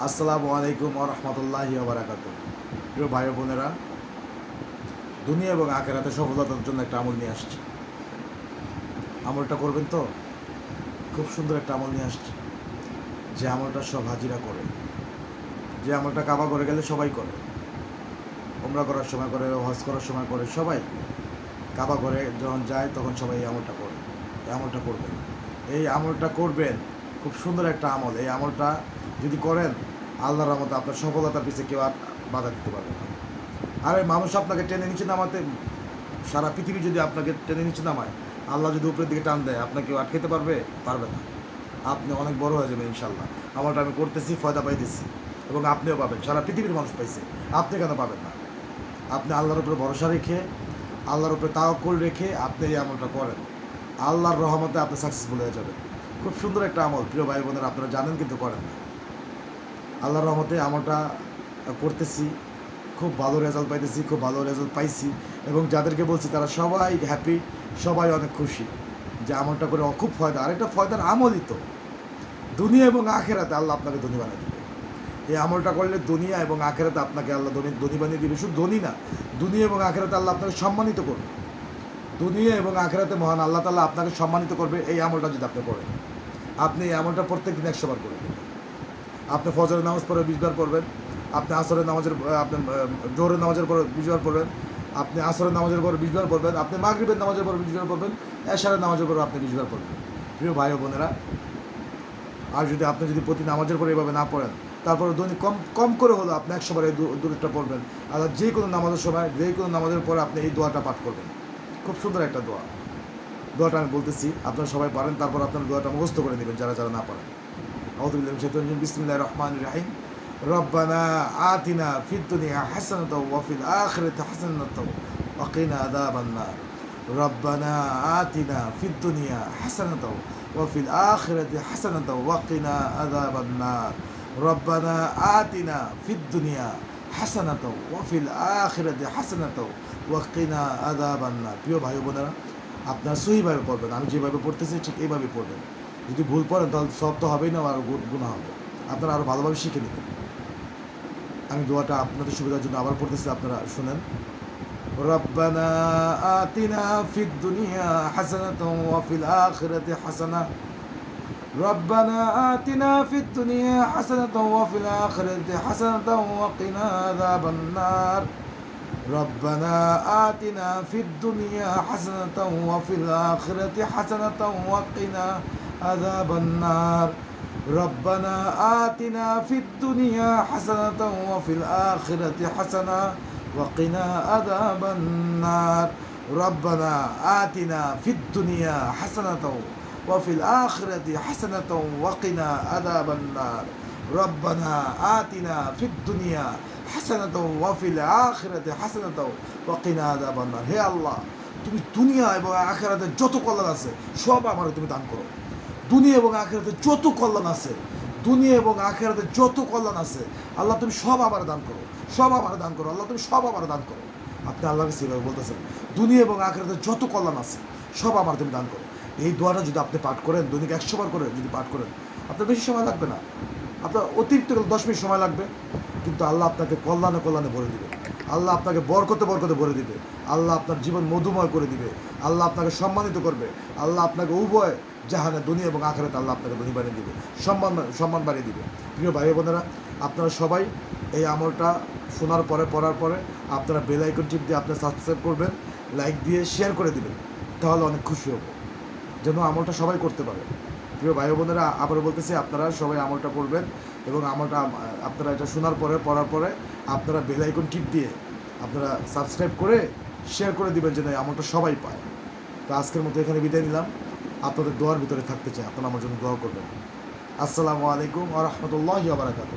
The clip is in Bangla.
আসসালামু আলাইকুম রহমতুল্লাহি বারাকাত প্রিয় ভাই বোনেরা, দুনিয়া এবং আখেরাতে সফলতার জন্য একটা আমল নিয়ে আসছে। আমলটা করবেন তো? খুব সুন্দর একটা আমল নিয়ে আসছে। যে আমলটা সব হাজিরা করে। যে আমলটা কাবা করে গেলে সবাই করে। ওমরা করার সময় করে, হজ করার সময় করে সবাই। কাবা করে যখন যায় তখন সবাই এই আমলটা করে। এই আমলটা করবেন। এই আমলটা করবেন, খুব সুন্দর একটা আমল। এই আমলটা যদি করেন, আল্লাহর রহমতে আপনার সফলতার পিছিয়ে কেউ আর বাধা দিতে পারবে না। আরে মানুষ আপনাকে টেনে নিচে নামাতে, সারা পৃথিবী যদি আপনাকে টেনে নিচে নামায়, আল্লাহ যদি উপরের দিকে টান দেয়, আপনাকে আটকাতে পারবে? পারবে না। আপনি অনেক বড় হয়ে যাবেন ইনশাল্লাহ আমলটা আমি করতেছি, ফয়দা পাইতেছি এবং আপনিও পাবেন। সারা পৃথিবীর মানুষ পাইছে। আপনি কেন পাবেন না? আপনি আল্লাহর উপরে ভরসা রেখে, আল্লাহর উপরে তাওয়াক্কুল রেখে আপনি এই আমলটা করেন। আল্লাহর রহমতে আপনি সাকসেসফুল হয়ে যাবেন। খুব সুন্দর একটা আমল। প্রিয় ভাই বোনেরা, আপনারা জানেন কিন্তু করেন না। আল্লাহর রহমতে আমলটা করতেছি, খুব ভালো রেজাল্ট পাইতেছি, খুব ভালো রেজাল্ট পাইছি এবং যাদেরকে বলছি তারা সবাই হ্যাপি সবাই অনেক খুশি যে আমলটা করে খুব ফয়দা। আরেকটা ফয়দার আমলই তো। দুনিয়া এবং আখেরাতে আল্লাহ আপনাকে ধনী বানিয়ে দেবে। এই আমলটা করলে দুনিয়া এবং আখেরাতে আপনাকে আল্লাহ ধনী ধনী বানিয়ে দিবে। শুধু ধনী না, দুনিয়া এবং আখেরাতে আল্লাহ আপনাকে সম্মানিত করবে। দুনিয়া এবং আখেরাতে মহান আল্লাহ তাআলা আপনাকে সম্মানিত করবে। এই আমলটা যদি আপনি করেন, আপনি এই আমলটা প্রত্যেক দিন একশো বার করবেন আপনি ফজরের নামাজ পড়ে বিশবার পড়বেন, আপনি আসরের নামাজের আপনি জোহরের নামাজের পরে বিশবার পড়বেন, আপনি আসরের নামাজের পরে বিশবার পড়বেন, আপনি মাগরিবের নামাজের পরে বিশবার পড়বেন, এশারের নামাজের পরে আপনি বিশবার পড়বেন। প্রিয় ভাই বোনেরা, আর যদি আপনি যদি প্রতি নামাজের পরে এভাবে না পড়েন, তারপরে দৈনিক কম কম করে হলো আপনি একশো এই দূরটা পড়বেন। আর যে কোনো নামাজের সময়, যে কোনো নামাজের পরে আপনি এই দোয়াটা পাঠ করবেন। খুব সুন্দর একটা দোয়া। দোয়াটা আমি বলতেছি, আপনারা সবাই পারেন, তারপর আপনার দোয়াটা মুখস্থ করে নেবেন, যারা যারা না পারেন। আউদুল্লাহ বিসমুল্লাহ রহমান রাহিম। রব্বানা আতিনা ফিদ্দুনিয়া হাসানত ওয়াফিল আখরেত হাসানত ওয়াকিনা আদাবান্না রব্বানা আতিনা ফিদ্দুনিয়া হাসানত ওয়াফিল আখরেত হাসানত ওয়াকিনা আদাবান্না রব্বানা আতিনা ফিদ্দুনিয়া হাসানত ওয়াফিল আখরেত হাসানত ওয়াকিনা আদাবান্না প্রিয় ভাই বোনেরা, আপনার সহিভাবে পড়বেন। আমি যেভাবে পড়তেছি ঠিক এইভাবে পড়বেন। যদি ভুল পড়েন তাহলে সব তো হবেই না আর গুণা হবে আপনারা আরও ভালোভাবে শিখে নেবেন আমি দোয়াটা আপনাদের সুবিধার জন্য আবার পড়তেছি আপনারা শুনেন ربنا آتنا في الدنيا حسنة وفي الآخرة حسنة ربنا آتنا في الدنيا حسنة وفي الآخرة حسنة وقنا عذاب النار ربنا آتنا في الدنيا حسنة وفي الآخرة حسنة وقنا عذاب النار ربنا آتنا في الدنيا حسنة وفي الآخرة حسنة وقنا عذاب النار ربنا آتنا في الدنيا حسنة وفي الآخرة حسنة وقنا عذاب النار ربنا آتنا في الدنيا حسنة وفي الآخرة حسنة وقنا عذاب النار হে আল্লাহ তুমি দুনিয়া এবং আখেরাতে যত কল্যাণ আছে সব আমার তুমি দান করো দুনিয়া এবং আখেরাতে যত কল্যাণ আছে, দুনিয়া এবং আখেরাতে যত কল্যাণ আছে, আল্লাহ তুমি সব আবার দান করো, সব আবার দান করো, আল্লাহ তুমি সব আবার দান করো। আপনি আল্লাহকে সেভাবে বলতেছেন, দুনিয়া এবং আখেরাতে যত কল্যাণ আছে, সব আমার তুমি দান করো। এই দোয়াটা যদি আপনি পাঠ করেন, দৈনিক একশো বার করে যদি পাঠ করেন, আপনার বেশি সময় লাগবে না। আপনার অতিরিক্ত দশ মিনিট সময় লাগবে, কিন্তু আল্লাহ আপনাকে কল্যাণে কল্যাণে ভরে দিবে আল্লাহ আপনাকে বরকতে বরকতে ভরে দিবে। আল্লাহ আপনার জীবন মধুময় করে দিবে। আল্লাহ আপনাকে সম্মানিত করবে। আল্লাহ আপনাকে উভয় জাহানে দুনিয়া এবং আখেরাতে আল্লাহ আপনাকে ধনী বানিয়ে দিবে। সম্মান সম্মান বাড়িয়ে দিবে। প্রিয় ভাই বোনেরা, আপনারা সবাই এই আমলটা শোনার পরে, পড়ার পরে আপনারা বেল আইকন টিপ দিয়ে আপনারা সাবস্ক্রাইব করবেন লাইক দিয়ে শেয়ার করে দিবেন। তাহলে অনেক খুশি হব। যেন আমলটা সবাই করতে পারে। প্রিয় ভাই বোনেরা আবার বলতেছি, আপনারা সবাই আমলটা পড়বেন এবং আমলটা, আপনারা এটা শোনার পরে, পড়ার পরে আপনারা বেল আইকন টিপ দিয়ে আপনারা সাবস্ক্রাইব করে শেয়ার করে দিবেন যেন আমলটা সবাই পায়। তো আজকের মতো এখানে বিদায় নিলাম। আপনাদের দোয়ার ভিতরে থাকতে চাই, আপনারা আমার জন্য দোয়া করবেন। আসসালামু আলাইকুম আ রহমতুল্লাহ বারাকাতু